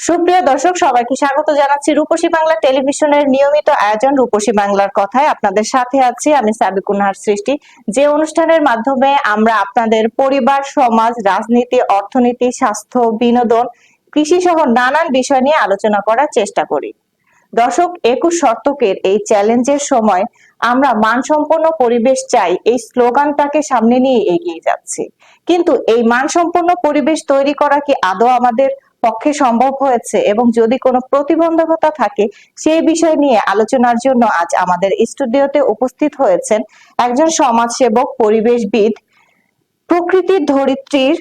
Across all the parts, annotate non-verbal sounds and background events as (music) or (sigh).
সুপ্রিয় দর্শক, সবাইকে স্বাগত জানাচ্ছি রূপসী বাংলা টেলিভিশনের নিয়মিত আয়োজন রূপসী বাংলার কথায়। আপনাদের সাথে আছি আমি সাবিকুনহার সৃষ্টি। যে অনুষ্ঠানের মাধ্যমে আমরা আপনাদের পরিবার, সমাজ, রাজনীতি, অর্থনীতি, স্বাস্থ্য, বিনোদন, কৃষি সহ নানান বিষয় নিয়ে আলোচনা করার চেষ্টা করি। দর্শক, একুশ শতকের এই চ্যালেঞ্জের সময় আমরা মানসম্পন্ন পরিবেশ চাই, এই স্লোগানটাকে সামনে নিয়ে এগিয়ে যাচ্ছি। কিন্তু এই মানসম্পন্ন পরিবেশ তৈরি করা কি আদৌ আমাদের পক্ষে সম্ভব হয়েছে এবং যদি কোনো প্রতিবন্ধকতা থাকে সেই বিষয় নিয়ে আলোচনার জন্য আজ আমাদের স্টুডিওতে উপস্থিত হয়েছেন একজন সমাজসেবক পরিবেশবিদ প্রকৃতির ধরিত্রীর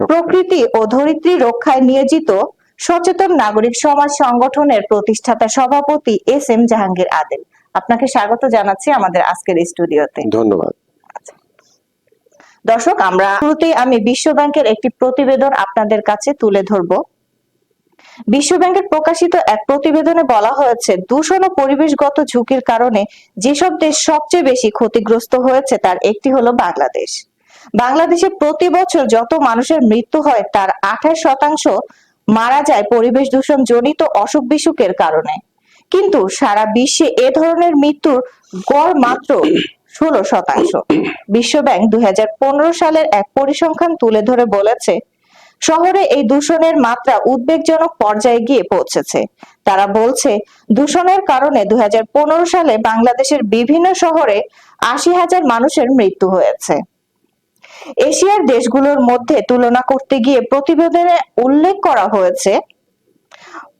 প্রকৃতি ও ধরিত্রী রক্ষায় নিয়োজিত সচেতন নাগরিক সমাজ সংগঠনের প্রতিষ্ঠাতা সভাপতি এস এম জাহাঙ্গীর আদেল। আপনাকে স্বাগত জানাচ্ছি আমাদের আজকের স্টুডিওতে। ধন্যবাদ। দর্শক, আমরা শুরুতেই আমি বিশ্ব ব্যাংকের একটি প্রতিবেদন আপনাদের কাছে তুলে ধরব। বিশ্ব ব্যাংকের প্রকাশিত এক প্রতিবেদনে বলা হয়েছে, দূষণ ও পরিবেশগত ঝুঁকির কারণে যেসব দেশ সবচেয়ে বেশি ক্ষতিগ্রস্ত হয়েছে, তার একটি হলো বাংলাদেশ। বাংলাদেশে প্রতি বছর যত মানুষের মৃত্যু হয়, তার আঠাশ শতাংশ মারা যায় পরিবেশ দূষণ জনিত অসুখ বিসুখের কারণে। কিন্তু সারা বিশ্বে এ ধরনের মৃত্যুর গড় মাত্র ষোলো শতাংশ। বিশ্বব্যাংক দুই সালের এক পরিসংখ্যান তুলে ধরে বলেছে, শহরে এই দূষণের মাত্রা উদ্বেগজনক পর্যায়ে গিয়ে পৌঁছেছে। তারা বলছে, দূষণের কারণে দু হাজার পনেরো সালে বাংলাদেশের বিভিন্ন শহরে আশি হাজার মানুষের মৃত্যু হয়েছে। এশিয়ার দেশগুলোর মধ্যে তুলনা করতে গিয়ে প্রতিবেদনে উল্লেখ করা হয়েছে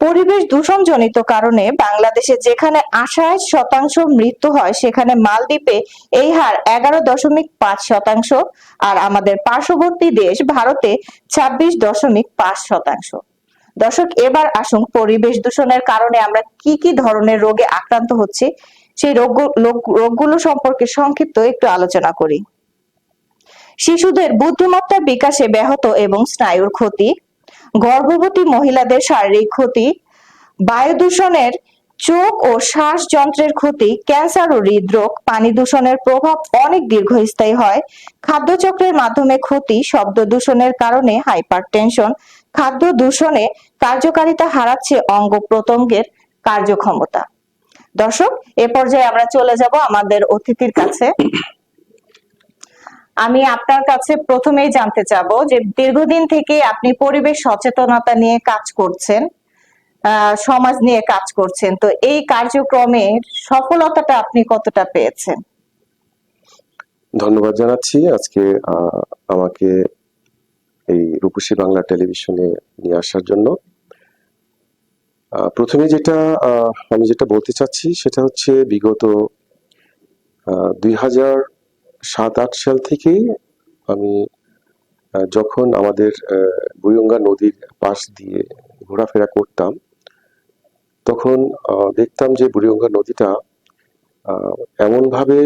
পরিবেশ দূষণজনিত কারণে বাংলাদেশে যেখানে আঠাশ শতাংশ মৃত্যু হয়, সেখানে মালদ্বীপে এই হার এগারো দশমিক পাঁচ শতাংশ আর আমাদের পার্শ্ববর্তী দেশ ভারতে ছাব্বিশ দশমিক পাঁচ শতাংশ। দর্শক, এবার আসুন পরিবেশ দূষণের কারণে আমরা কি কি ধরনের রোগে আক্রান্ত হচ্ছি, সেই রোগ, রোগগুলো সম্পর্কে সংক্ষিপ্ত একটু আলোচনা করি। শিশুদের বুদ্ধিমত্তা বিকাশে ব্যাহত এবং স্নায়ুর ক্ষতি গর্ভবতী মহিলাদের শারীরিক ক্ষতি বায়ু দূষণের চোখ ও শ্বাস যন্ত্রের ক্ষতি, ক্যান্সার ও হৃদরোগ, পানি দূষণের প্রভাব অনেক দীর্ঘস্থায়ী হয়। খাদ্যচক্রের মাধ্যমে ক্ষতি, শব্দ দূষণের কারণে হাইপার টেনশন খাদ্য দূষণে কার্যকারিতা হারাচ্ছে অঙ্গ প্রত্যঙ্গের কার্যক্ষমতা। দর্শক, এ পর্যায়ে আমরা চলে যাব আমাদের অতিথির কাছে। আমি আপনার কাছে প্রথমেই জানতে চাবো যে দীর্ঘদিন থেকে আপনি পরিবেশ সচেতনতা নিয়ে কাজ করছেন সমাজ নিয়ে কাজ করছেন, তো এই কার্যক্রমের সফলতাটা আপনি কতটা পেয়েছেন? ধন্যবাদ জানাচ্ছি। আজকে আমাকে এই রূপসী বাংলা টেলিভিশনে নিয়ে আসার জন্য। প্রথমে যেটা আমি যেটা বলতে চাচ্ছি সেটা হচ্ছে বিগত দুই হাজার সাত আট সাল থেকেই আমি যখন আমাদের বুড়িগঙ্গা নদীর পাশ দিয়ে ঘোরাফেরা করতাম তখন দেখতাম যে বুড়িগঙ্গা নদীটা এমনভাবে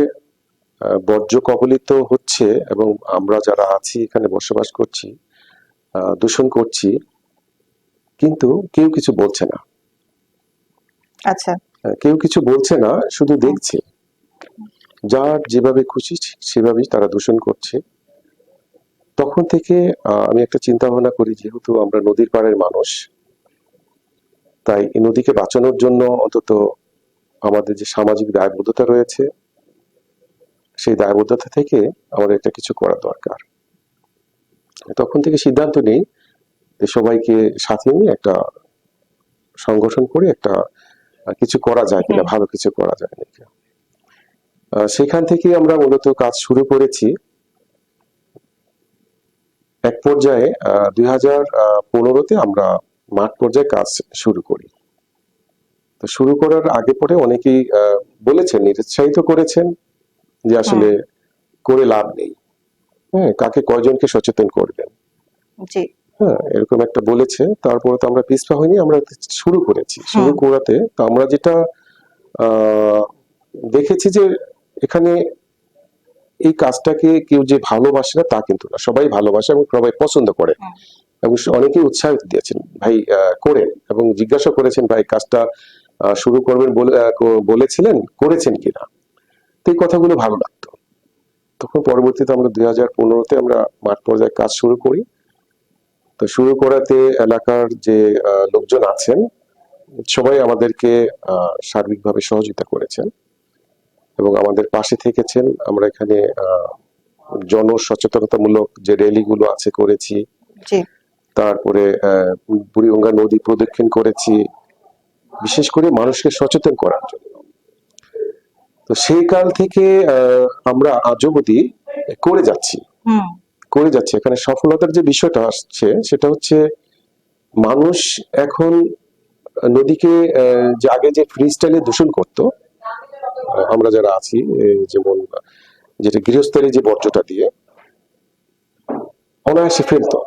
বর্জ্য কবলিত হচ্ছে এবং আমরা যারা আছি এখানে বসবাস করছি আহ, দূষণ করছি কিন্তু কেউ কিছু বলছে না। আচ্ছা। আহ, কেউ কিছু বলছে না শুধু দেখছে। যার যেভাবে খুশি সেভাবেই তারা দূষণ করছে। তখন থেকে আমি একটা চিন্তা ভাবনা করি যেহেতু আমরা নদীর পাড়ের মানুষ তাই এই নদীকে বাঁচানোর জন্য অন্তত আমাদের যে সামাজিক দায়বদ্ধতা রয়েছে সেই দায়বদ্ধতা থেকে আমাদের একটা কিছু করা দরকার। তখন থেকে সিদ্ধান্ত নেই যে সবাইকে সাথে নিয়ে একটা সংগঠন করে একটা কিছু করা যায় কিনা। ভালো কিছু করা যায় নাকি। সেখান থেকে আমরা মূলত কাজ শুরু করেছি। এক পর্যায়ে দুই হাজার পনেরোতে আমরা মাঠ পর্যায়ে কাজ শুরু করি। তো শুরু করার আগে পরে অনেকেই বলেছেন নিরুৎসাহিত করেছেন যে আসলে করে লাভ নেই। হ্যাঁ কাকে কয়জনকে সচেতন করবেন? হ্যাঁ এরকম একটা বলেছে। তারপরে তো আমরা পিছপা হয়নি আমরা শুরু করেছি। শুরু করাতে তো আমরা যেটা আহ, দেখেছি যে এখানে এই কাজটাকে কেউ যে ভালোবাসে না তা কিন্তু না। সবাই ভালোবাসে এবং সবাই পছন্দ করে। হুম। এবং অনেকেই উৎসাহ দিয়েছেন ভাই করেন। এবং জিজ্ঞাসা করেছেন ভাই কাজটা শুরু করবেন বলেছিলেন করেছেন কিনা? তো এই কথাগুলো ভালো লাগতো। তখন পরবর্তীতে আমরা দুই হাজার পনেরোতে আমরা মাঠ পর্যায়ে কাজ শুরু করি। তো শুরু করাতে এলাকার যে লোকজন আছেন সবাই আমাদেরকে সার্বিকভাবে সহযোগিতা করেছেন। এবং আমাদের পাশে থেকেছেন। আমরা এখানে আহ, জনসচেতনতামূলক যে র্যালিগুলো আছে করেছি। তারপরে আহ, বুড়িগঙ্গা নদী প্রদক্ষিণ করেছি। বিশেষ করে মানুষকে সচেতন করার জন্য। তো সেই কাল থেকে আহ, আমরা আজ অবধি করে যাচ্ছি। হুম। করে যাচ্ছে। এখানে সফলতার যে বিষয়টা আসছে সেটা হচ্ছে মানুষ এখন নদীকে আহ, যে আগে যে ফ্রি স্টাইলে দূষণ করত আমরা যারা আছি যেমন যেটা গৃহস্থলী যে বর্জ্যটা দিয়ে অনায়াসে ফেলতো।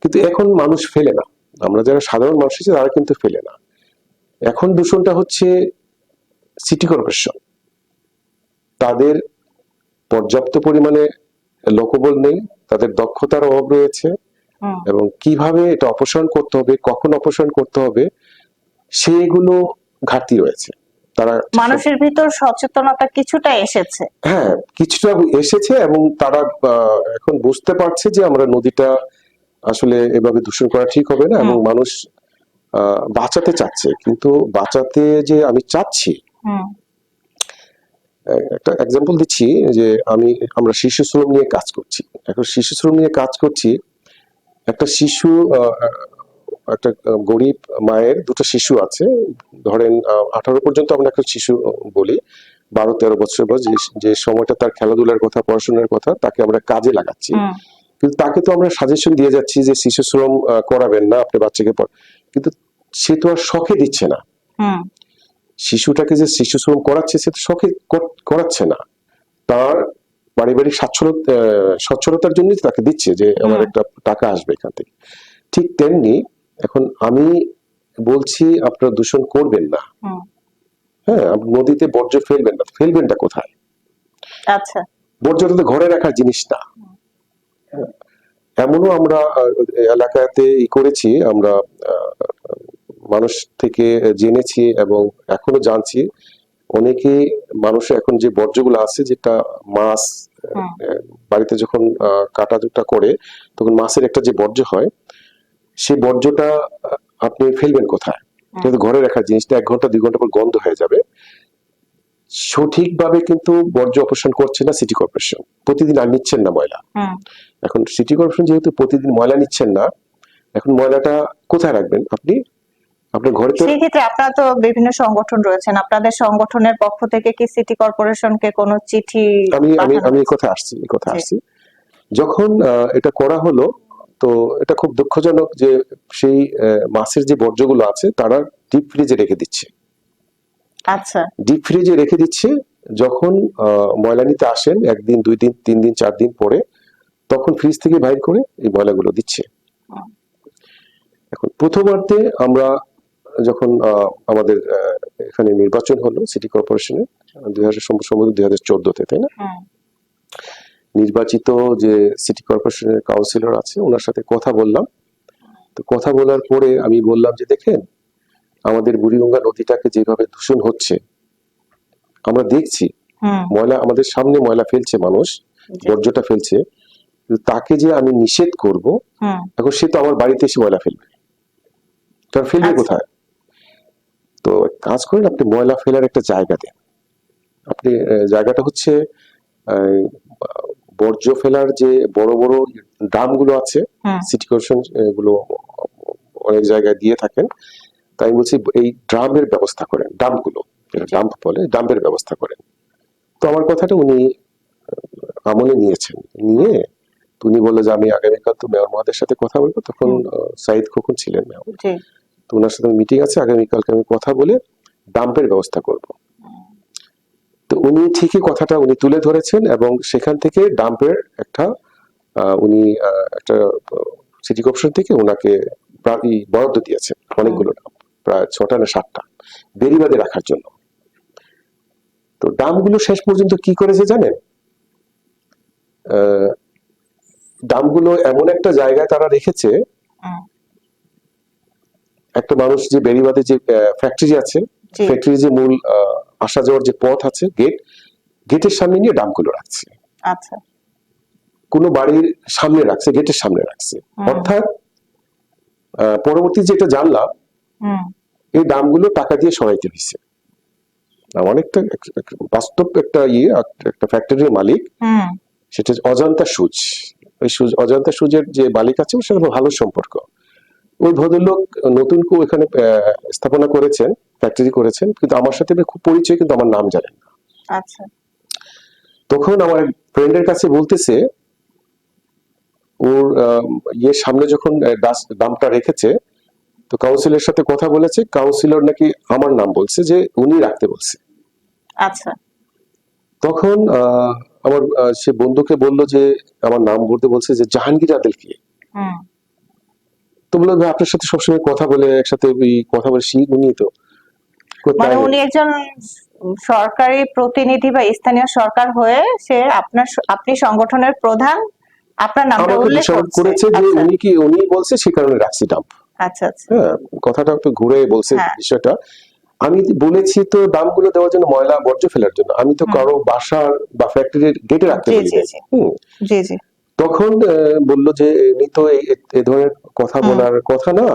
কিন্তু এখন মানুষ ফেলে না। আমরা যারা সাধারণ মানুষ আছি তারা কিন্তু ফেলে না। এখন দূষণটা হচ্ছে সিটি কর্পোরেশন তাদের পর্যাপ্ত পরিমাণে লোকবল নেই তাদের দক্ষতার অভাব রয়েছে এবং কীভাবে এটা অপসারণ করতে হবে কখন অপসারণ করতে হবে সেগুলো ঘাটতি রয়েছে। তারা মানুষের ভিতর সচেতনতা কিছুটা এসেছে। হ্যাঁ কিছুটা এসেছে এবং তারা এখন বুঝতে পারছে যে আমরা নদীটা আসলে এভাবে দূষণ করা ঠিক হবে না এবং মানুষ বাঁচাতে চাচ্ছে। কিন্তু বাঁচাতে যে আমি চাচ্ছি একটা এক্সাম্পল দিচ্ছি যে আমি আমরা শিশু শ্রম নিয়ে কাজ করছি। এখন শিশু শ্রম নিয়ে কাজ করছি একটা শিশু একটা গরিব মায়ের দুটো শিশু আছে। ধরেন আঠারো পর্যন্ত আমরা একটা শিশু বলি। বারো তেরো বছর বয়স যে- সময়টা তার খেলাধুলার কথা পড়াশোনার কথা তাকে আমরা কাজে লাগাচ্ছি। কিন্তু তাকে তো আমরা সাজেশন দিয়ে যাচ্ছি যে শিশু শ্রম করাবেন না আপনি বাচ্চাকে কিন্তু সে তো আর শখে দিচ্ছে না। শিশুটাকে যে শিশু শ্রম করাচ্ছে সে তো শখে কর- করাচ্ছে না। তার পারিবারিক স্বাচ্ছলতা সচ্ছলতার জন্যই তাকে দিচ্ছে যে আমার একটা টাকা আসবে এখান থেকে। ঠিক তেমনি এখন আমি বলছি আপনারা দূষণ করবেন না। হ্যাঁ নদীতে বর্জ্য ফেলবেন না। ফেলবেনটা কোথায়? আচ্ছা। বর্জ্যটা তো ঘরে রাখার জিনিস না। এমনও আমরা এলাকাতে করেছি আমরা মানুষ থেকে জেনেছি এবং এখনও জানছি। অনেকে মানুষ এখন যে বর্জ্যগুলো আছে যেটা মাছ বাড়িতে যখন আহ, কাটাজুটা করে তখন মাছের একটা যে বর্জ্য হয় সেই বর্জ্যটা আপনি ফেলবেন কোথায়? এটা তো ঘরে রাখার জিনিসটা এক ঘণ্টা দুই ঘণ্টা পর গন্ধ হয়ে যাবে। সঠিকভাবে কিন্তু বর্জ্য অপারেশন করছে না সিটি কর্পোরেশন। প্রতিদিন আর নিচ্ছেন না ময়লা। এখন সিটি কর্পোরেশন যেহেতু প্রতিদিন ময়লা নিচ্ছেন না এখন ময়লাটা কোথায় রাখবেন? আপনি আপনার ঘরে তো সেই ক্ষেত্রে আপনারা তো বিভিন্ন সংগঠন রয়েছেন। আপনাদের সংগঠনের পক্ষ থেকে কি সিটি কর্পোরেশনকে কোনো চিঠি আমি আমি আমি কথা আসছি কথা আসছি। যখন এটা করা হলো তো এটা খুব দুঃখজনক যে সেই মাছের যে বর্জ্যগুলো আছে তারা ডিপ ফ্রিজে রেখে দিচ্ছে। আচ্ছা। ডিপ ফ্রিজে রেখে দিচ্ছে যখন ময়লা নিতে আসেন একদিন দুই দিন তিন দিন চার দিন পরে তখন ফ্রিজ থেকে বাইর করে এই ময়লাগুলো দিচ্ছে। এখন প্রথমার্ধে আমরা যখন আমাদের এখানে নির্বাচন হলো সিটি কর্পোরেশনে দুই হাজার সম্ভবত দুই হাজার চোদ্দতে তাই না? নির্বাচিত যে সিটি কর্পোরেশনের কাউন্সিলর আছে ওনার সাথে কথা বললাম। তো কথা বলার পরে আমি বললাম যে দেখেন আমাদের বুড়িগঙ্গা নদীটাকে যেভাবে দূষণ হচ্ছে আমরা দেখছি। ময়লা আমাদের সামনে ময়লা ফেলছে মানুষ বর্জ্যটা ফেলছে। তাকে যে আমি নিষেধ করব এখন সে তো আমার বাড়িতে এসে ময়লা ফেলবে। তার ফেলবে আচ্ছা। কোথায়? তো কাজ করেন আপনি ময়লা ফেলার একটা জায়গা দেন। আপনি জায়গাটা হচ্ছে বর্জ্য ফেলার যে বড় বড় ড্রামগুলো আছে সিটি কর্পোরেশন এগুলো অনেক জায়গায় দিয়ে থাকেন। তাই বলছি এই ড্রামের ব্যবস্থা করেন ড্রামগুলো ডাম্প বলে ডাম্পের ব্যবস্থা করেন। তো আমার কথাটা উনি আমলে নিয়েছেন। নিয়ে উনি বলল যে আমি আগামীকাল তো মেয়র মহাদের সাথে কথা বলব। তখন সাইদ খোকন ছিলেন মেয়র। তো ওনার সাথে মিটিং আছে আগামীকালকে আমি কথা বলে ডাম্পের ব্যবস্থা করব। তো উনি ঠিকই কথাটা উনি তুলে ধরেছেন এবং সেখান থেকে ডাম্পের একটা উনি একটা সিটি কর্পোরেশন থেকে ওনাকে বরাদ্দ দিয়েছেন অনেকগুলো ডাম্প প্রায় ছটা না সাতটা বেরিবাদে রাখার জন্য। তো ডামগুলো শেষ পর্যন্ত কি করেছে জানেন? আহ, ডামগুলো এমন একটা জায়গায় তারা রেখেছে একটা মানুষ যে বেরিবাদে যে ফ্যাক্টরি আছে ফ্যাক্টরি যে মূল আহ, আসা যাওয়ার যে পথ আছে গেট গেটের সামনে নিয়ে ডামগুলো রাখছে। আচ্ছা। কোনো বাড়ির সামনে রাখছে গেটের সামনে রাখছে। অর্থাৎ পরবর্তী যেটা জানলাম এই দামগুলো টাকা দিয়ে সরাইতে হয়েছে এক- বাস্তব একটা ইয়ে একটা ফ্যাক্টরির মালিক হুম। সেটা হচ্ছে অজন্তা সুজ। ওই সুজ অজন্তা সুজের যে মালিক আছে ওর সাথে ভালো সম্পর্ক। ওই ভদ্রলোক নতুন করে এখানে স্থাপনা করেছেন ফ্যাক্টরি করেছেন কিন্তু আমার সাথে খুব পরিচয় কিন্তু আমার নাম জানেন না। আচ্ছা। তখন আমার ফ্রেন্ডের কাছে বলতেছে ওর ইয়ের সামনে যখন দামটা রেখেছে তো কাউন্সিলের সাথে কথা বলেছে কাউন্সিলর নাকি আমার নাম বলছে যে উনি রাখতে বলছে। আচ্ছা। তখন আহ, আমার সে বন্ধুকে বলল যে আমার নাম বলতে বলছে যে জাহাঙ্গীর আদেল কি তো বলল ভাই আপনার সাথে সবসময় কথা বলে একসাথে কথা বলে শিখ উনি তো মানে উনি একজন সরকারি প্রতিনিধি বা স্থানীয় সরকার হয়ে সে আপনার আপনি সংগঠনের প্রধান আপনার নামটা উল্লেখ করেছে। যে আচ্ছা। উনি কি উনি বলছে সে কারণে রাখছি ডাম্প আচ্ছা আচ্ছা। হ্যাঁ কথাটা একটু ঘুরে বলছে হ্যাঁ। বিষয়টা। আমি বলেছি তো দামগুলো দেওয়ার জন্য ময়লা বর্জ্য ফেলার জন্য। আমি তো। কারও বাসার বা ফ্যাক্টরির গেটে রাখতে জি তখন বলল যে এমনি তো এ ধরনের কথা বলার কথা না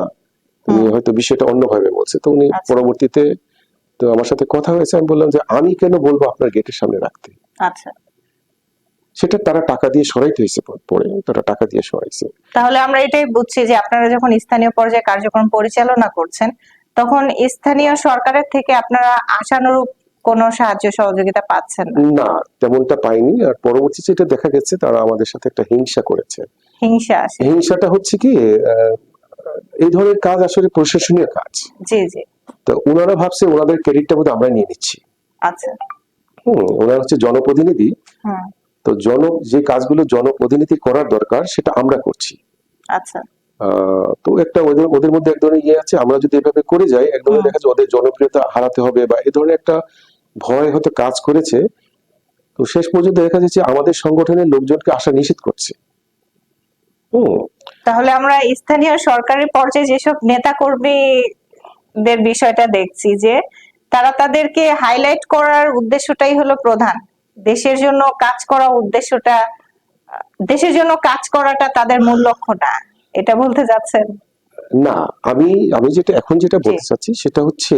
হুম। হয়তো বিষয়টা অন্যভাবে বলছে। তো উনি আচ্ছা। পরবর্তীতে তো আমার সাথে কথা হয়েছে আমি বললাম যে আমি কেন বলব আপনার গেটের সামনে রাখতে? আচ্ছা। সেটা তারা টাকা দিয়ে সরাইতে হয়েছে পরে তারা টাকা দিয়ে সরাইছে। তাহলে আমরা এটাই বুঝছি যে আপনারা যখন স্থানীয় পর্যায়ে কার্যক্রম পরিচালনা করছেন তখন স্থানীয় সরকারের থেকে আপনারা আশানুরূপ কোনো সাহায্য সহযোগিতা পাচ্ছেন না? না তেমনটা পাইনি। আর পরবর্তীতে এটা দেখা গেছে তারা আমাদের সাথে একটা হিংসা করেছে। হিংসা আসে হিংসাটা হচ্ছে কি এই ধরনের কাজ আসলে প্রশাসনীয় কাজ। জি জি। তো ওনারা ভাবছে ওনাদের ক্রেডিটটা বোধহয় আমরা নিয়ে নিচ্ছি। আচ্ছা। হুম ওনারা হচ্ছে জনপ্রতিনিধি। তো জন যে কাজগুলো জনপ্রতিনিধি করার দরকার সেটা আমরা করছি। আচ্ছা। তো একটা ওদের ওদের মধ্যে এক ধরনের ইয়ে আছে আমরা যদি এভাবে করে যাই এক ধরনের দেখা যায় ওদের জনপ্রিয়তা হারাতে হবে বা এ ধরনের একটা ভয় হয়তো কাজ করেছে। তো শেষ পর্যন্ত দেখা যাচ্ছে আমাদের সংগঠনের লোকজনকে আসা নিষেধ করছে। তাহলে আমরা স্থানীয় সরকারি পর্যায়ে যেসব নেতা কর্মীদের বিষয়টা দেখছি যে তারা তাদেরকে হাইলাইট করার উদ্দেশ্যটাই হলো প্রধান। দেশের জন্য কাজ করা উদ্দেশ্যটা দেশের জন্য কাজ করাটা তাদের মূল লক্ষ্য না এটা বলতে যাচ্ছেন? না আমি আমি যেটা এখন যেটা বলতে চাচ্ছি সেটা হচ্ছে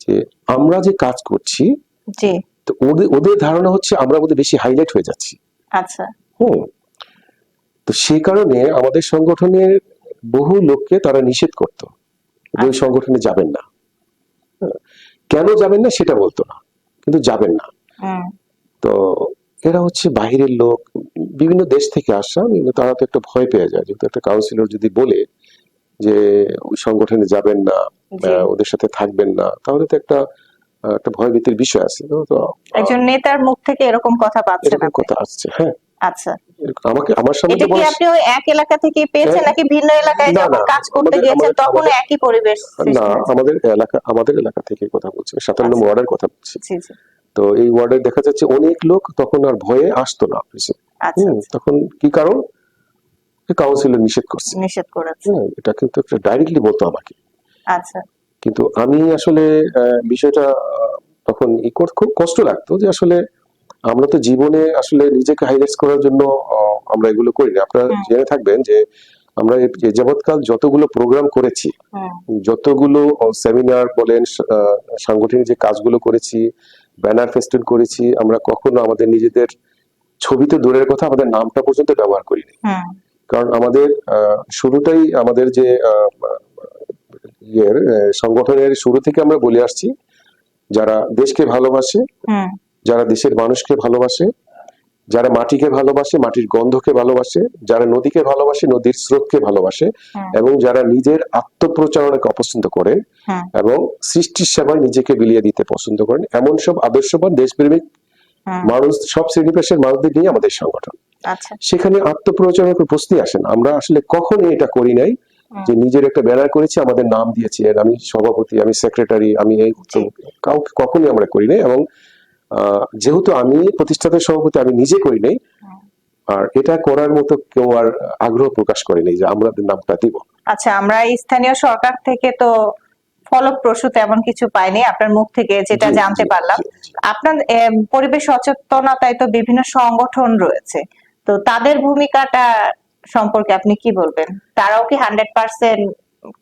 যে আমরা যে কাজ করছি জি। তো ওদের ওদের ধারণা হচ্ছে আমরা বোধহয় বেশি হাইলাইট হয়ে যাচ্ছি। আচ্ছা। হুম। তো সেই কারণে আমাদের সংগঠনের বহু লোককে তারা নিষেধ করতো। ওই সংগঠনে যাবেন না। হ্যাঁ। কেন যাবেন না সেটা বলতো না কিন্তু যাবেন না। তো এরা হচ্ছে বাইরের লোক বিভিন্ন দেশ থেকে আসা কিন্তু তারা তো একটা ভয় পেয়ে যায়। যেহেতু একটা কাউন্সিলর যদি বলে যে ওই সংগঠনে যাবেন না ওদের সাথে থাকবেন না তাহলে তো একটা একটা ভয়ভীতির বিষয় আছে। তো একজন নেতার মুখ থেকে এরকম কথা আপনি কথা আসছে হ্যাঁ। আচ্ছা। আমাকে আমার সামনে এটা কি আপনি ওই এক এলাকা থেকে পেয়েছেন হ্যাঁ। নাকি ভিন্ন এলাকায় যখন কাজ করতে গিয়েছেন আমাদের- একই পরিবেশ না আমাদের এলাকা আমাদের এলাকা থেকে কথা বলছি। সাতান্ন আচ্ছা। ওয়ার্ডের কথা বলছি। তো এই ওয়ার্ডে দেখা যাচ্ছে অনেক লোক তখন আর ভয়ে আসতো না অফিসে আচ্ছা তখন কি কারণ? কাউন্সিলর নিষেধ করছে। নিষেধ করেছে। এটা কিন্তু একটা ডাইরেক্টলি বলতো আমাকে। আচ্ছা। কিন্তু আমি আসলে বিষয়টা তখন ই খুব কষ্ট লাগতো যে আসলে আমরা তো জীবনে আসলে নিজেকে হাইলাইট করার জন্য আমরা এগুলো করি না। আপনারা জেনে থাকবেন যে আমরা এ- যাবৎকাল যতগুলো প্রোগ্রাম করেছি যতগুলো সেমিনার বলেন সাংগঠনিক যে কাজগুলো করেছি ব্যানার ফেস্টুন করেছি আমরা কখনো আমাদের নিজেদের ছবিতে দূরের কথা আমাদের নামটা পর্যন্ত ব্যবহার করিনি। হুম কারণ আমাদের আহ, শুরুটাই আমাদের যে ইয়ের সংগঠনের শুরু থেকে আমরা বলে আসছি যারা দেশকে ভালোবাসে যারা দেশের মানুষকে ভালোবাসে যারা মাটিকে ভালোবাসে মাটির গন্ধকে ভালোবাসে যারা নদীকে ভালোবাসে নদীর স্রোতকে ভালোবাসে এবং যারা নিজের আত্মপ্রচারণাকে অপছন্দ করেন এবং সৃষ্টির সেবায় নিজেকে বিলিয়ে দিতে পছন্দ করেন এমন সব আদর্শবান দেশপ্রেমিক মানুষ সব শ্রেণি পেশার মানুষদের নিয়ে আমাদের সংগঠন। আচ্ছা। সেখানে আত্মপ্রচারণের প্রশ্নই আসে না। আমরা আসলে কখনোই এটা করি নাই যে নিজের একটা ব্যানার করেছি আমাদের নাম দিয়েছি আমি সভাপতি আমি সেক্রেটারি আমি এই কাউকে কখনোই আমরা করি নাই এবং যেহেতু আমি প্রতিষ্ঠাতা সভাপতি আমি নিজে করি নাই আর এটা করার মতো কেউ আর আগ্রহ প্রকাশ করেনি যে আমরা নামটা দিব। আচ্ছা আমরা স্থানীয় সরকার থেকে তো ফলপ্রসূ তেমন কিছু পাইনি আপনার মুখ থেকে যেটা জানতে পারলাম। আপনার পরিবেশ সচেতনতায় তো বিভিন্ন সংগঠন রয়েছে তো তাদের ভূমিকাটা সম্পর্কে আপনি কি বলবেন? তারাও কি হান্ড্রেড পার্সেন্ট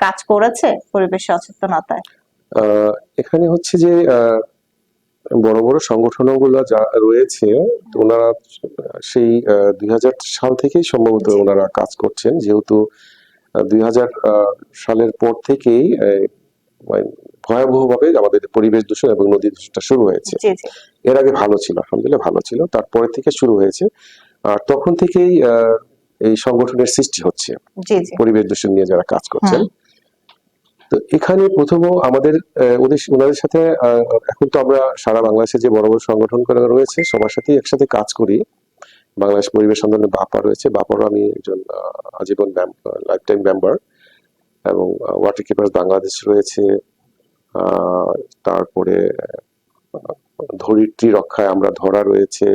কাজ করেছে পরিবেশ সচেতনতায়? এখানে হচ্ছে যে আহ, বড় বড় সংগঠনগুলো যা রয়েছে ওনারা সেই দুই হাজার সাল থেকেই সম্ভবত ওনারা কাজ করছেন। যেহেতু দুই হাজার সালের পর থেকেই মানে ভয়াবহভাবে আমাদের পরিবেশ দূষণ এবং নদী দূষণটা শুরু হয়েছে। এর আগে ভালো ছিল আলহামদুলিল্লাহ ভালো ছিল। তারপরে থেকে শুরু হয়েছে। আর তখন থেকেই আহ, এই সংগঠনের সৃষ্টি হচ্ছে। পরিবেশ দূষণ নিয়ে যারা কাজ করছেন। হুম। তো এখানে প্রথম আমাদের ওদের ওনাদের সাথে এখন তো আমরা সারা বাংলাদেশে যে বড় বড় সংগঠন করে রয়েছে সবার সাথেই একসাথে কাজ করি। বাংলাদেশ পরিবেশ আন্দোলনের বাপা রয়েছে। বাপারও আমি একজন আজীবন লাইফ টাইম মেম্বার এবং ওয়াটার কিপার্স বাংলাদেশ রয়েছে। আহ, তারপরে ধরিত্রী রক্ষায় আমরা ধরা রয়েছে।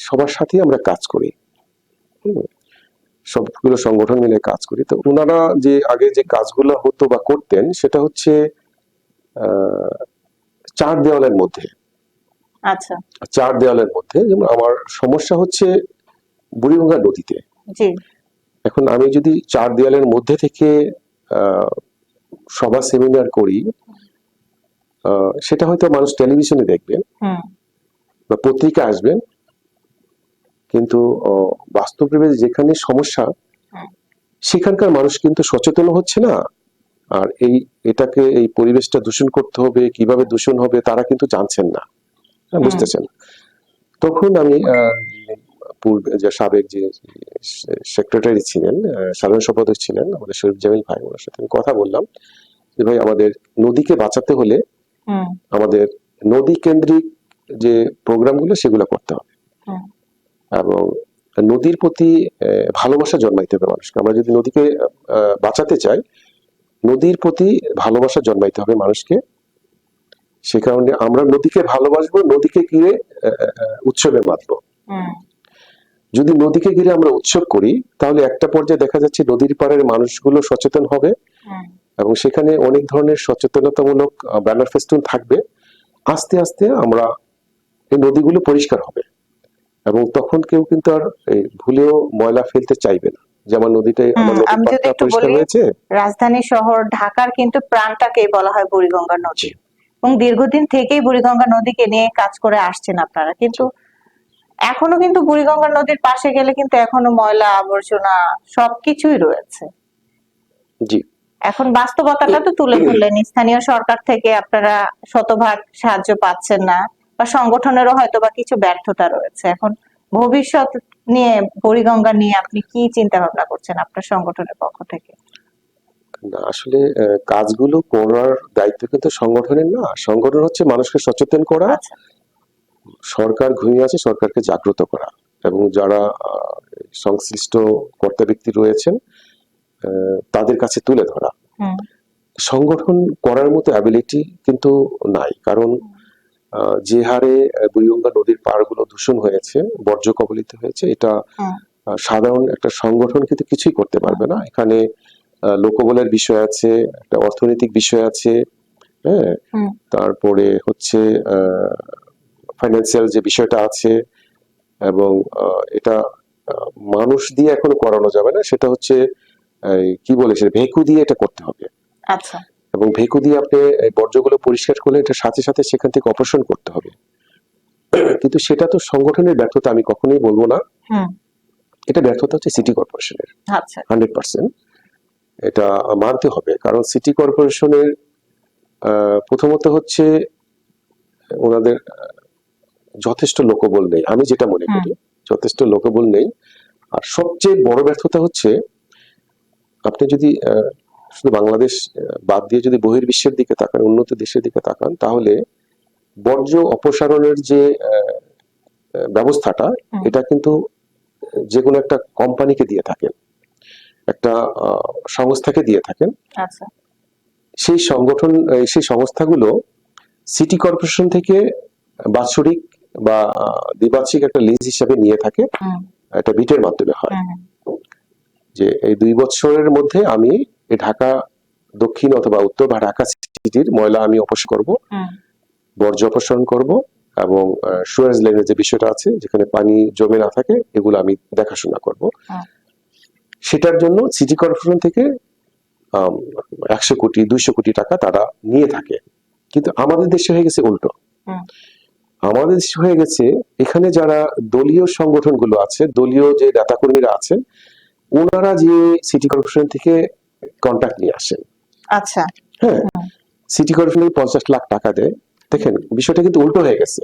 সবার সাথেই আমরা কাজ করি। সবগুলো সংগঠন মিলে কাজ করি। তো ওনারা যে আগে যে কাজগুলো হতো বা করতেন সেটা হচ্ছে চার দেওয়ালের মধ্যে। আচ্ছা। চার দেওয়ালের মধ্যে। যেমন আমার সমস্যা হচ্ছে বুড়িগঙ্গা নদীতে। এখন আমি যদি চার দেওয়ালের মধ্যে থেকে আহ, সভা সেমিনার করি সেটা হয়তো মানুষ টেলিভিশনে দেখবেন বা পত্রিকা আসবেন। কিন্তু বাস্তবে যেখানে সমস্যা সেখানকার মানুষ কিন্তু সচেতন হচ্ছে না। আর এই এটাকে এই পরিবেশটা দূষণ করতে হবে কীভাবে দূষণ হবে তারা কিন্তু জানছেন না। হ্যাঁ, বুঝতেছেন। তখন আমি পূর্বে যে সাবেক যে সেক্রেটারি ছিলেন সাধারণ সম্পাদক ছিলেন আমাদের শরীফ জামিল ভাই ওনার সাথে আমি কথা বললাম যে ভাই আমাদের নদীকে বাঁচাতে হলে আমাদের নদী কেন্দ্রিক যে প্রোগ্রামগুলো সেগুলো করতে হবে। এবং নদীর প্রতি ভালোবাসা জন্মাইতে হবে মানুষকে। আমরা যদি নদীকে বাঁচাতে চাই নদীর প্রতি ভালোবাসা জন্মাইতে হবে মানুষকে। সে কারণে আমরা নদীকে ভালোবাসবো নদীকে ঘিরে উৎসবে হুম। যদি নদীকে ঘিরে আমরা উৎসব করি তাহলে একটা পর্যায়ে দেখা যাচ্ছে নদীর পাড়ের মানুষগুলো সচেতন হবে। এবং সেখানে অনেক ধরনের সচেতনতামূলক ব্যানার ফেস্টুন থাকবে। আস্তে আস্তে আমরা এই নদীগুলো পরিষ্কার হবে। এবং তখন কেউ কিন্তু আর ভুলেও ময়লা ফেলতে চাইবে না। যে আমার নদীটাই আমার হুম, নদীর আমি যদি একটু বলি- রাজধানী শহর ঢাকার কিন্তু প্রাণটাকেই বলা হয় বুড়িগঙ্গা নদী। এবং দীর্ঘদিন থেকেই বুড়িগঙ্গা নদীকে নিয়ে কাজ করে আসছেন আপনারা। কিন্তু এখনও কিন্তু বুড়িগঙ্গা নদীর পাশে গেলে কিন্তু এখনও ময়লা আবর্জনা সবকিছুই রয়েছে। জি। এখন বাস্তবতাটা তো তুলে ধরলেন। (clears throat) স্থানীয় সরকার থেকে আপনারা শতভাগ সাহায্য পাচ্ছেন না। বা সংগঠনেরও হয়তো বা কিছু ব্যর্থতা রয়েছে। এখন ভবিষ্যৎ নিয়ে বুড়িগঙ্গা নিয়ে আপনি কি চিন্তা ভাবনা করছেন আপনার সংগঠনের পক্ষ থেকে? না, আসলে কাজগুলো করার দায়িত্ব কিন্তু সংগঠনের না। সংগঠন হচ্ছে মানুষকে সচেতন করা আচ্ছা। সরকার ঘুমিয়ে আছে সরকারকে জাগ্রত করা। এবং যারা সংশ্লিষ্ট কর্তা ব্যক্তি রয়েছেন তাদের কাছে তুলে ধরা। সংগঠন করার মতো অ্যাবিলিটি কিন্তু নাই। কারণ যে হারে বুড়িগঙ্গা নদীর পাড়গুলো দূষণ হয়েছে বর্জ্য কবলিত হয়েছে এটা সাধারণ একটা সংগঠন কিন্তু কিছুই করতে পারবে না। এখানে লোকবলের বিষয় আছে একটা অর্থনৈতিক বিষয় আছে হ্যাঁ? তারপরে হচ্ছে ফাইন্যান্সিয়াল যে বিষয়টা আছে এবং এটা মানুষ দিয়ে এখনও করানো যাবে না সেটা হচ্ছে কি বলে সেটা ভেকু দিয়ে এটা করতে হবে। আচ্ছা। এবং ভেকু দিয়ে আপনি বর্জ্যগুলো পরিষ্কার করলে এটা সাথে সাথে সেখান থেকে অপারেশন করতে হবে। কিন্তু সেটা তো সংগঠনের ব্যর্থতা আমি কখনোই বলব না। এটা ব্যর্থতা হচ্ছে সিটি কর্পোরেশনের। আচ্ছা। Hundred percent. এটা মানতে হবে। কারণ সিটি কর্পোরেশনের প্রথমত হচ্ছে ওনাদের যথেষ্ট লোকবল নেই। আমি যেটা মনে করি যথেষ্ট লোকবল নেই। আর সবচেয়ে বড় ব্যর্থতা হচ্ছে আপনি যদি শুধু বাংলাদেশ বাদ দিয়ে যদি বহির্বিশ্বের দিকে তাকান উন্নত দেশের দিকে তাকান তাহলে বর্জ্য অপসারণের যে ব্যবস্থাটা। এটা কিন্তু যে কোনো একটা কোম্পানিকে দিয়ে থাকেন। একটা সংস্থাকে দিয়ে থাকেন। আচ্ছা। সেই সংগঠন সেই সংস্থাগুলো সিটি কর্পোরেশন থেকে বাৎসরিক বা দ্বিবার্ষিক একটা লিজ হিসাবে নিয়ে থাকে। একটা বিটের মাধ্যমে হয়। যে এই দুই বছরের মধ্যে আমি এই ঢাকা দক্ষিণ অথবা উত্তর বা ঢাকা সিটির ময়লা আমি অপসারণ করব। বর্জ্য অপসারণ করব এবং সুয়ারেজ লাইনের যে বিষয়টা আছে যেখানে পানি জমে না থাকে এগুলো আমি দেখাশোনা করব। সেটার জন্য সিটি কর্পোরেশন থেকে একশো কোটি দুইশো কোটি টাকা তারা নিয়ে থাকে। কিন্তু আমাদের দেশে হয়ে গেছে উল্টো। আমাদের দেশে হয়ে গেছে এখানে যারা দলীয় সংগঠনগুলো আছে দলীয় যে নেতাকর্মীরা আছেন ওনারা যে সিটি কর্পোরেশন থেকে কন্ট্যাক্ট নিয়ে আসেন আচ্ছা। হ্যাঁ সিটি কর্পোরেশন পঞ্চাশ লাখ টাকা দেয়। দেখেন বিষয়টা কিন্তু উল্টো হয়ে গেছে।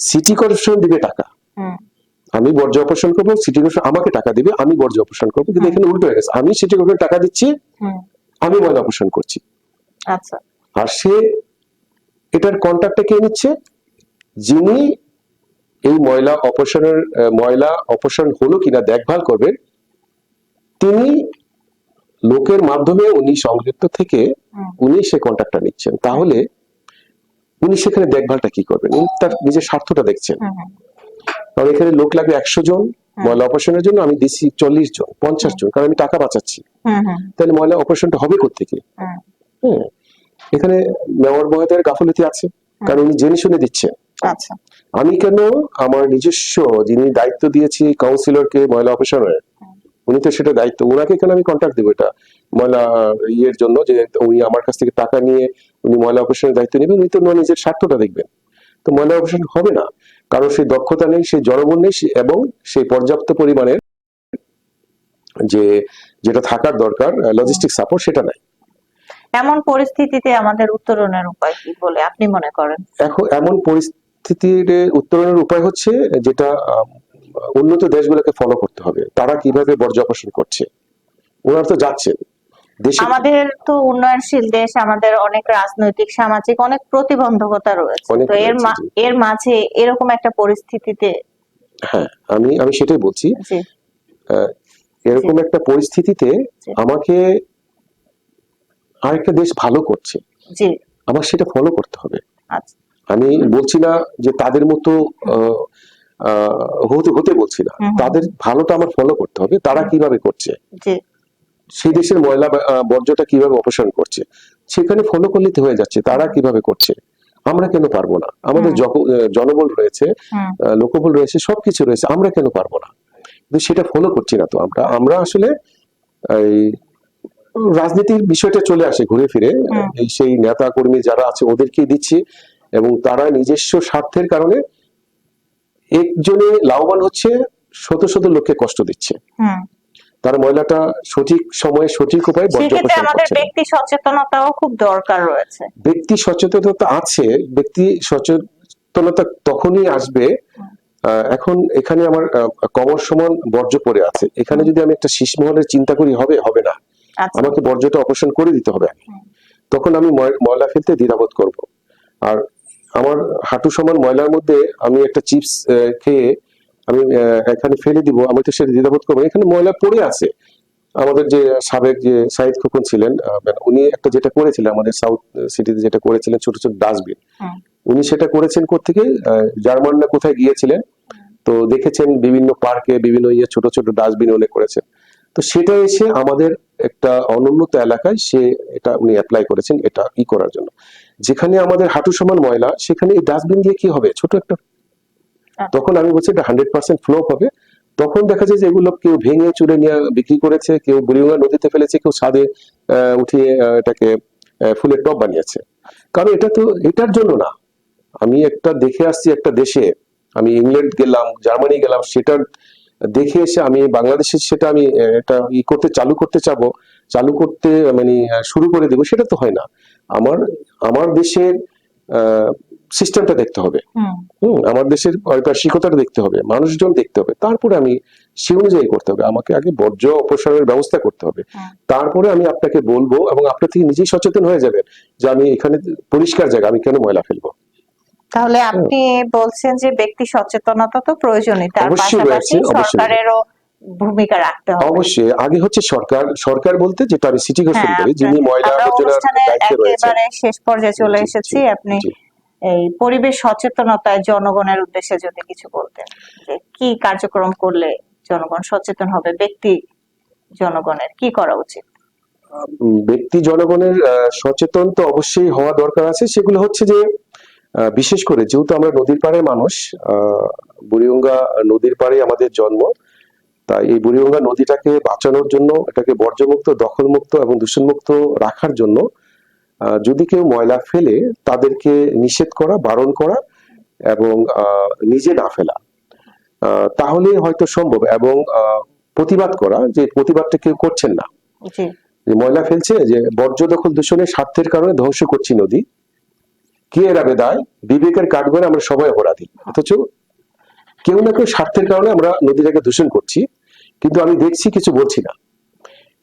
সিটি কর্পোরেশন দিবে টাকা। আমি বর্জ্য অপসারণ করব সিটি কর্পোরেশন আমাকে টাকা দিবে আমি বর্জ্য অপসারণ করব। কিন্তু এখানে উল্টো হয়ে গেছে। আমি সিটি কর্পোরেশন টাকা দিচ্ছি আমি ময়লা অপসারণ করছি। আচ্ছা। আর সে এটার কন্ট্রাক্টটা কে নিচ্ছে? যিনি এই ময়লা অপসারণের ময়লা অপসারণ হলো কিনা দেখভাল করবেন তিনি লোকের মাধ্যমে উনি সংযুক্ত থেকে উনি সে কন্ট্রাক্টটা নিচ্ছেন। তাহলে উনি সেখানে দেখভালটা কি করবেন? উনি তার নিজের স্বার্থটা দেখছেন। কারণ এখানে লোক লাগবে একশো জন ময়লা অপারেশনের জন্য আমি দিচ্ছি চল্লিশ জন পঞ্চাশ জন কারণ আমি টাকা বাঁচাচ্ছি। তাহলে ময়লা অপারেশনটা হবে কোথেকে হ্যাঁ। এখানে মেয়র মহোদয়ের গাফলতি আছে কারণ উনি জেনে শুনে দিচ্ছেন। আচ্ছা। আমি কেন আমার নিজস্ব যিনি দায়িত্ব দিয়েছি কাউন্সিলরকে ময়লা অপারেশনের উনি তো সেটা দায়িত্ব ওনাকে কেন আমি কন্ট্যাক্ট দেবো এটা? ময়লা ইয়ের জন্য যে উনি আমার কাছ থেকে টাকা নিয়ে উনি ময়লা অপারেশনের দায়িত্ব নেবেন উনি তো নিজের স্বার্থটা দেখবেন। তো ময়লা অপারেশন হবে না। কারণ সেই দক্ষতা নেই সেই জনবল নেই সে- এবং সেই পর্যাপ্ত পরিমাণের যে যেটা থাকার দরকার লজিস্টিক সাপোর্ট সেটা নাই। এমন পরিস্থিতিতে আমাদের উত্তরণের উপায় কি বলে আপনি মনে করেন? এখন এমন পরিস্থিতির উত্তরণের উপায় হচ্ছে যেটা উন্নত দেশগুলোকে ফলো করতে হবে। তারা কীভাবে বর্জ্য অপসারণ করছে? ওনারা তো যাচ্ছেন। আমাদের তো উন্নয়নশীল দেশ আমাদের অনেক রাজনৈতিক সামাজিক অনেক প্রতিবন্ধকতা রয়েছে। তো এর। এর মাঝে এরকম একটা পরিস্থিতিতে হ্যাঁ আমি আমি সেটাই বলছি। এরকম একটা পরিস্থিতিতে আমাকে আরেকটা দেশ ভালো করছে। আমার সেটা ফলো করতে হবে। আচ্ছা। আমি বলছি না যে তাদের মতো হতে হতে বলছি না। তাদের ভালোটা আমার ফলো করতে হবে। তারা কীভাবে করছে? সেই দেশের ময়লা বর্জ্যটা কীভাবে অপসারণ করছে? সেখানে ফলো করলে হয়ে যাচ্ছে। তারা কীভাবে করছে? আমরা কেন পারব না? আমাদের জনবল রয়েছে লোকবল রয়েছে সবকিছু রয়েছে আমরা কেন পারব না? কিন্তু সেটা ফলো করছি না তো আমরা। আমরা আসলে এই রাজনীতির বিষয়টা চলে আসে ঘুরে ফিরে। সেই নেতা কর্মী যারা আছে ওদেরকে দিচ্ছি এবং তারা নিজস্ব স্বার্থের কারণে একজনে লাভবান হচ্ছে শত শত লোককে কষ্ট দিচ্ছে। তার ময়লাটা সঠিক সময়ে সঠিক উপায়ে সেক্ষেত্রে আমাদের ব্যক্তি সচেতনতাও খুব দরকার রয়েছে। ব্যক্তি সচেতনতা আছে ব্যক্তি সচেতনতা তখনই আসবে এখন এখানে আমার কমর সমান বর্জ্য পড়ে আছে। এখানে যদি আমি একটা শীষ মহলের চিন্তা করি হবে হবে না। আচ্ছা। আমাকে বর্জ্যটা অপারেশন করে দিতে হবে আগে। হুম। তখন আমি ময়- ময়লা ফেলতে দ্বিধাবোধ করব। আর আমার হাঁটু সমান ময়লার মধ্যে আমি একটা চিপস খেয়ে আমি এখানে ফেলে দিব। আমি তো সেটা দ্বিধাবোধ করব এখানে ময়লা পড়ে আছে। আমাদের যে সাবেক যে সাইদ খোকন ছিলেন উনি একটা যেটা করেছিলেন আমাদের সাউথ সিটিতে যেটা করেছিলেন ছোট ছোট ডাস্টবিন। উনি সেটা করেছেন কোথেকে জার্মান না কোথায় গিয়েছিলেন? তো দেখেছেন বিভিন্ন পার্কে বিভিন্ন ইয়ে ছোট ছোট ডাস্টবিন উনি করেছেন। তো সেটা এসে আমাদের একটা অনুন্নত এলাকায় সে এটা উনি অ্যাপ্লাই করেছেন এটা ই করার জন্য। যেখানে আমাদের হাঁটু সমান ময়লা সেখানে এই ডাস্টবিন দিয়ে কি হবে? ছোট একটা তখন আমি বলছি এটা হান্ড্রেড পার্সেন্ট ফ্লোপ হবে। তখন দেখা যায় যে এগুলো কেউ ভেঙে চুরে নিয়ে বিক্রি করেছে কেউ বুড়িগঙ্গা নদীতে ফেলেছে কেউ ছাদে উঠিয়ে এটাকে ফুলের টব বানিয়েছে। কারণ এটা তো এটার জন্য না। আমি একটা দেখে আসছি একটা দেশে আমি ইংল্যান্ড গেলাম জার্মানি গেলাম সেটার দেখে এসে আমি বাংলাদেশে সেটা আমি এটা ই করতে চালু করতে চাবো চালু করতে মানে শুরু করে দেবো সেটা তো হয় না। আমার আমার দেশের সিস্টেমটা দেখতে হবে। হুম। আমার দেশের পারিপার্শ্বিকতাটা দেখতে হবে মানুষজন দেখতে হবে। তারপরে আমি সে অনুযায়ী করতে হবে। আমাকে আগে বর্জ্য অপসারণের ব্যবস্থা করতে হবে। তারপরে আমি আপনাকে বলব এবং আপনার থেকে নিজেই সচেতন হয়ে যাবেন যে আমি এখানে পরিষ্কার জায়গা আমি কেন ময়লা ফেলব। তাহলে আপনি বলছেন যে ব্যক্তি সচেতনতা তো প্রয়োজনই তার পাশাপাশি সরকারেরও ভূমিকা রাখতে হবে। অবশ্যই। আগে হচ্ছে সরকার সরকার বলতে যেটা আমি সিটি কর্পোরেশন হ্যাঁ যিনি ময়লা আবর্জনার দায়িত্বে রয়েছে শেষ পর্যায়ে চলে এসেছি। আপনি এই পরিবেশ সচেতনতায় জনগণের উদ্দেশ্যে যদি কিছু বলতেন যে কি কার্যক্রম করলে জনগণ সচেতন হবে ব্যক্তি জনগণের কি করা উচিত? ব্যক্তি জনগণের সচেতন তো অবশ্যই হওয়া দরকার আছে। সেগুলো হচ্ছে যে বিশেষ করে যেহেতু আমরা নদীর পাড়ের মানুষ আহ, বুড়িগঙ্গা নদীর পাড়ে আমাদের জন্ম তাই এই বুড়িগঙ্গা নদীটাকে বাঁচানোর জন্য এটাকে বর্জ্যমুক্ত দখলমুক্ত এবং দূষণমুক্ত রাখার জন্য যদি কেউ ময়লা ফেলে তাদেরকে নিষেধ করা বারণ করা এবং নিজে না ফেলা। তাহলে হয়তো সম্ভব এবং প্রতিবাদ করা যে প্রতিবাদটা কেউ করছেন না। যে ময়লা ফেলছে যে বর্জ্য দখল দূষণের স্বার্থের কারণে ধ্বংস করছি নদী। কে এড়াবে দায় বিবেকের কাঠগড়ে আমরা সবাই অপরাধী। অথচ কেউ না কেউ স্বার্থের কারণে আমরা নদীটাকে দূষণ করছি। কিন্তু আমি দেখছি কিছু বলছি না।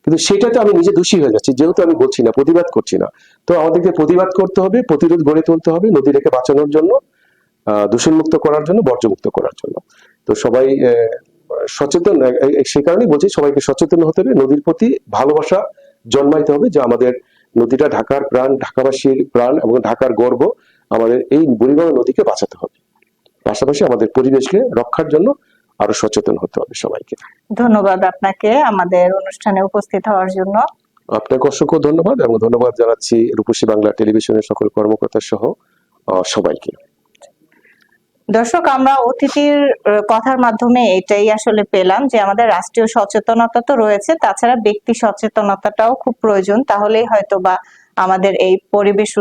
কিন্তু সেটাতে আমি নিজে দোষী হয়ে যাচ্ছি, যেহেতু আমি বলছি না, প্রতিবাদ করছি না। তো আমাদেরকে প্রতিবাদ করতে হবে, প্রতিরোধ গড়ে তুলতে হবে নদীটাকে বাঁচানোর জন্য দূষণমুক্ত করার জন্য, বর্জ্যমুক্ত করার জন্য। তো সবাই সচেতন, এ- এ- সে কারণেই বলছি, সবাইকে সচেতন হতে হবে, নদীর প্রতি ভালোবাসা জন্মাইতে হবে, যে আমাদের নদীটা ঢাকার প্রাণ, ঢাকাবাসীর প্রাণ এবং ঢাকার গর্ব, আমাদের এই বুড়িগঙ্গা নদীকে বাঁচাতে হবে। পাশাপাশি আমাদের পরিবেশকে রক্ষার জন্য আরও সচেতন হতে হবে সবাইকে। ধন্যবাদ আপনাকে আমাদের অনুষ্ঠানে উপস্থিত হওয়ার জন্য। আপনাকে অসংখ্য ধন্যবাদ এবং ধন্যবাদ জানাচ্ছি রূপসী বাংলা টেলিভিশনের সকল কর্মকর্তা সহ সবাইকে। দর্শক আমরা অতিথির কথার মাধ্যমে এটাই আসলে পেলাম যে আমাদের রাষ্ট্রীয় সচেতনতা তো রয়েছে তাছাড়া ব্যক্তি সচেতনতাটাও খুব প্রয়োজন। তাহলেই হয়তো বা আমাদের এই পরিবেশ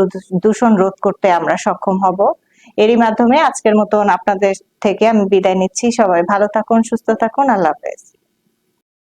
দূষণ রোধ করতে আমরা সক্ষম হব। এরই মাধ্যমে আজকের মতন আপনাদের থেকে আমি বিদায় নিচ্ছি। সবাই ভালো থাকুন, সুস্থ থাকুন। আল্লাহ হাফেজ।